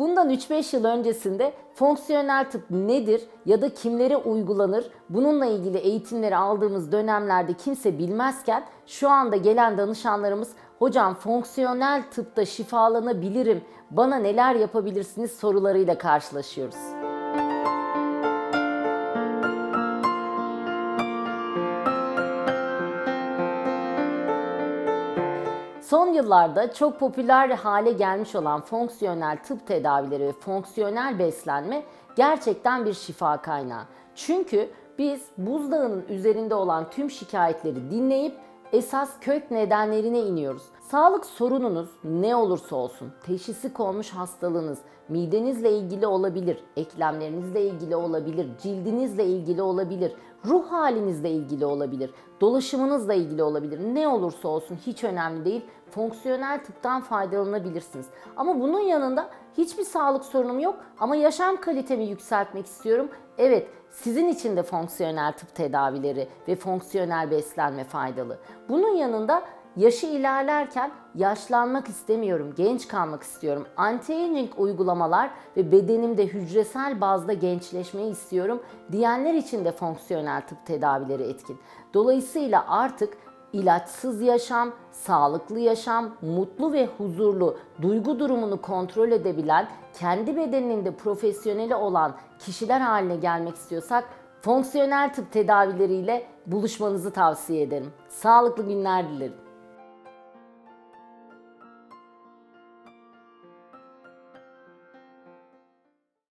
Bundan 3-5 yıl öncesinde fonksiyonel tıp nedir ya da kimlere uygulanır bununla ilgili eğitimleri aldığımız dönemlerde kimse bilmezken şu anda gelen danışanlarımız hocam fonksiyonel tıpta şifalanabilirim bana neler yapabilirsiniz sorularıyla karşılaşıyoruz. Son yıllarda çok popüler hale gelmiş olan fonksiyonel tıp tedavileri ve fonksiyonel beslenme gerçekten bir şifa kaynağı. Çünkü biz buzdağının üzerinde olan tüm şikayetleri dinleyip esas kök nedenlerine iniyoruz. Sağlık sorununuz ne olursa olsun, teşhisi konmuş hastalığınız, midenizle ilgili olabilir, eklemlerinizle ilgili olabilir, cildinizle ilgili olabilir, ruh halinizle ilgili olabilir, dolaşımınızla ilgili olabilir. Ne olursa olsun hiç önemli değil. Fonksiyonel tıptan faydalanabilirsiniz. Ama bunun yanında hiçbir sağlık sorunum yok ama yaşam kalitemi yükseltmek istiyorum. Evet, sizin için de fonksiyonel tıp tedavileri ve fonksiyonel beslenme faydalı. Bunun yanında yaşı ilerlerken yaşlanmak istemiyorum, genç kalmak istiyorum. Anti-aging uygulamalar ve bedenimde hücresel bazda gençleşmeyi istiyorum diyenler için de fonksiyonel tıp tedavileri etkin. Dolayısıyla artık ilaçsız yaşam, sağlıklı yaşam, mutlu ve huzurlu, duygu durumunu kontrol edebilen, kendi bedeninin de profesyoneli olan kişiler haline gelmek istiyorsak fonksiyonel tıp tedavileriyle buluşmanızı tavsiye ederim. Sağlıklı günler dilerim.